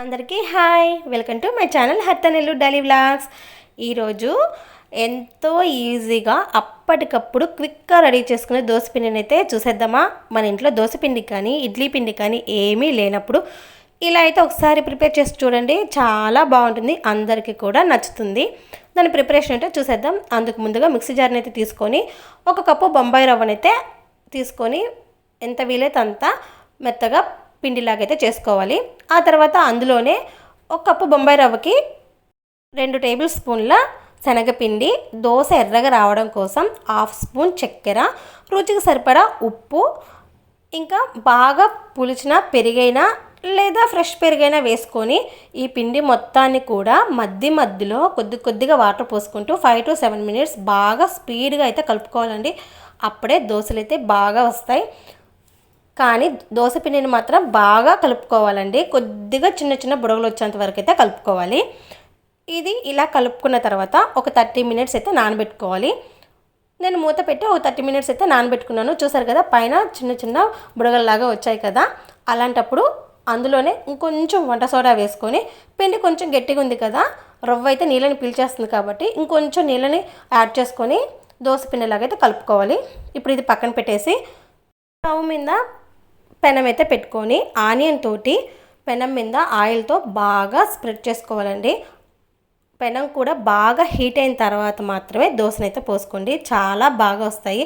అందరికీ hi. Welcome to my channel హత్తనెల్లు daily vlogs. ఈరోజు ఎంతో ఈజీగా అప్పటికప్పుడు క్విక్గా రెడీ చేసుకునే పిండిని అయితే చూసేద్దామా? మన ఇంట్లో పిండి కానీ ఇడ్లీ పిండి కానీ ఏమీ లేనప్పుడు ఇలా అయితే ఒకసారి ప్రిపేర్ చేసి చూడండి. చాలా బాగుంటుంది. అందరికీ కూడా నచ్చుతుంది. దాని ప్రిపరేషన్ అంటే చూసేద్దాం. అందుకు ముందుగా మిక్సీ జార్ని అయితే తీసుకొని ఒక కప్పు బొంబాయి రవ్వనైతే తీసుకొని ఎంత వీలైతే అంత మెత్తగా పిండిలాగైతే చేసుకోవాలి. ఆ తర్వాత అందులోనే ఒక కప్పు బొంబాయి రవ్వకి రెండు టేబుల్ స్పూన్ల శనగపిండి దోశ ఎర్రగా రావడం కోసం హాఫ్ స్పూన్ చక్కెర రుచికి సరిపడా ఉప్పు ఇంకా బాగా పులిచిన పెరిగైనా లేదా ఫ్రెష్ పెరుగైనా వేసుకొని ఈ పిండి మొత్తాన్ని కూడా మధ్య మధ్యలో కొద్ది కొద్దిగా వాటర్ పోసుకుంటూ ఫైవ్ టు సెవెన్ మినిట్స్ బాగా స్పీడ్గా అయితే కలుపుకోవాలండి. అప్పుడే దోశలు అయితే బాగా వస్తాయి. కానీ దోశ పిండిని మాత్రం బాగా కలుపుకోవాలండి. కొద్దిగా చిన్న చిన్న బుడగలు వచ్చేంత వరకు అయితే కలుపుకోవాలి. ఇది ఇలా కలుపుకున్న తర్వాత ఒక థర్టీ మినిట్స్ అయితే నానబెట్టుకోవాలి. నేను మూత పెట్టి ఒక థర్టీ మినిట్స్ అయితే నానబెట్టుకున్నాను. చూసారు కదా పైన చిన్న చిన్న బుడగల్లాగా వచ్చాయి కదా. అలాంటప్పుడు అందులోనే ఇంకొంచెం వంట సోడా వేసుకొని పిండి కొంచెం గట్టిగా ఉంది కదా రవ్వ అయితే నీళ్ళని పీల్చేస్తుంది కాబట్టి ఇంకొంచెం నీళ్ళని యాడ్ చేసుకొని దోశ పిండిలాగైతే కలుపుకోవాలి. ఇప్పుడు ఇది పక్కన పెట్టేసి స్టవ్ మీద పెనం అయితే పెట్టుకొని ఆనియన్ తోటి పెనం మీద ఆయిల్తో బాగా స్ప్రెడ్ చేసుకోవాలండి. పెనం కూడా బాగా హీట్ అయిన తర్వాత మాత్రమే దోశనైతే పోసుకోండి. చాలా బాగా వస్తాయి.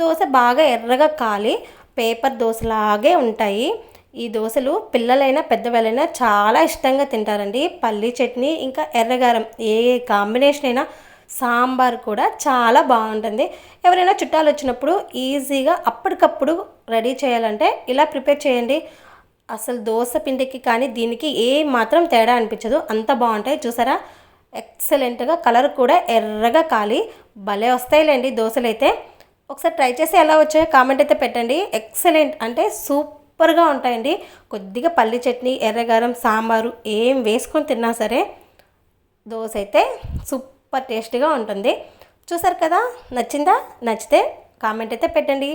దోశ బాగా ఎర్రగా కాలి పేపర్ దోశలాగే ఉంటాయి. ఈ దోశలు పిల్లలైనా పెద్దవాళ్ళైనా చాలా ఇష్టంగా తింటారండి. పల్లీ చట్నీ ఇంకా ఎర్రగారం ఏ కాంబినేషన్ అయినా సాంబార్ కూడా చాలా బాగుంటుంది. ఎవరైనా చుట్టాలు వచ్చినప్పుడు ఈజీగా అప్పటికప్పుడు రెడీ చేయాలంటే ఇలా ప్రిపేర్ చేయండి. అసలు దోశ పిండికి కానీ దీనికి ఏ మాత్రం తేడా అనిపించదు. అంత బాగుంటాయి. చూసారా? ఎక్సలెంట్గా కలర్ కూడా ఎర్రగా కాలి. భలే వస్తాయిలేండి దోశలు అయితే ఒకసారి ట్రై చేసి ఎలా వచ్చాయో కామెంట్ అయితే పెట్టండి. ఎక్సలెంట్ అంటే సూపర్గా ఉంటాయండి. కొద్దిగా పల్లి చట్నీ ఎర్రగారం సాంబారు ఏం వేసుకొని తిన్నా సరే దోశ అయితే సూపర్ టేస్టీగా ఉంటుంది. చూసారు కదా? నచ్చిందా? నచ్చితే కామెంట్ అయితే పెట్టండి.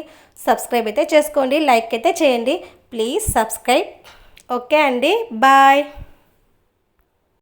సబ్స్క్రైబ్ అయితే చేసుకోండి. లైక్ అయితే చేయండి. Please subscribe. ఓకే అండి. బాయ్.